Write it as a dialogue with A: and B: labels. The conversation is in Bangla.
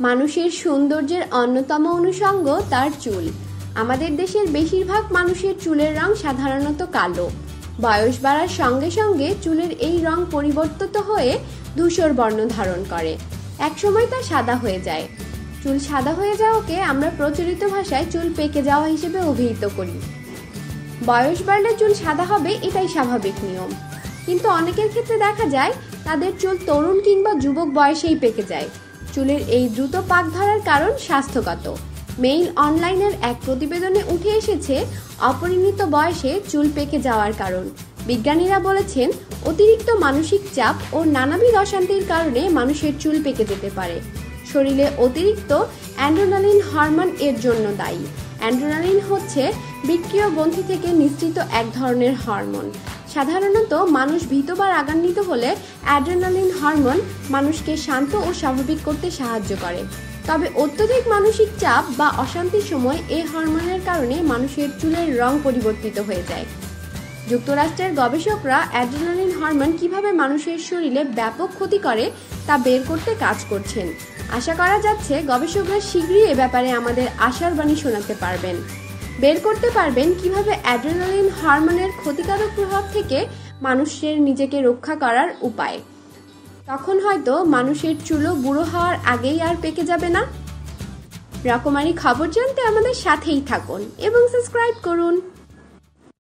A: মানুষের সৌন্দর্যের অন্যতম অনুষঙ্গ তার চুল। আমাদের দেশের বেশিরভাগ মানুষের চুলের রং সাধারণত কালো। বয়স বাড়ার সঙ্গে সঙ্গে চুলের এই রং পরিবর্তিত হয়ে ধূসর বর্ণ ধারণ করে। একসময় তা সাদা হয়ে যায়। চুল সাদা হয়ে যাওয়াকে আমরা প্রচলিত ভাষায় চুল পেকে যাওয়া হিসেবে অভিহিত করি। বয়স বাড়লে চুল সাদা হবে, এটাই স্বাভাবিক নিয়ম। কিন্তু অনেকের ক্ষেত্রে দেখা যায়, তাদের চুল তরুণ কিংবা যুবক বয়সেই পেকে যায়। চুলের এই দ্রুত পাক ধরার কারণ স্বাস্থ্যগত। মেইল অনলাইনের এক প্রতিবেদনে উঠে এসেছে অপরিণিত বয়সে চুল পেকে যাওয়ার কারণ। বিজ্ঞানীরা বলেছেন, অতিরিক্ত মানসিক চাপ ও নানাবিধ অশান্তির কারণে মানুষের চুল পেকে যেতে পারে। শরীরে অতিরিক্ত অ্যান্ড্রোনালিন হরমোন এর জন্য দায়ী। অ্যান্ড্রোনালিন হচ্ছে বিক্রিয় গ্রন্থি থেকে নিঃসৃত এক ধরনের হরমোন। সাধারণত মানুষ ভীত বা রাগান্বিত হলে অ্যাড্রেনালিন হরমোন মানুষকে শান্ত ও স্বাভাবিক করতে সাহায্য করে। তবে অত্যধিক মানসিক চাপ বা অশান্তির সময় এই হরমোনের কারণে মানুষের চুলের রং পরিবর্তিত হয়ে যায়। যুক্তরাষ্ট্রের গবেষকরা অ্যাড্রেনালিন হরমোন কীভাবে মানুষের শরীরে ব্যাপক ক্ষতি করে তা বের করতে কাজ করছেন। আশা করা যাচ্ছে গবেষকরা শীঘ্রই এ ব্যাপারে আমাদের আশার বাণী শোনাতে পারবেন। বের করতে পারবেন কীভাবে অ্যাড্রেনালিন হরমোনের ক্ষতিকারক প্রভাব থেকে মানুষের নিজেকে রক্ষা করার উপায়। তখন হয়তো মানুষের চুলো বুড়ো হওয়ার আগেই আর পেকে যাবে না। রকমারি খবর জানতে আমাদের সাথেই থাকুন এবং সাবস্ক্রাইব করুন।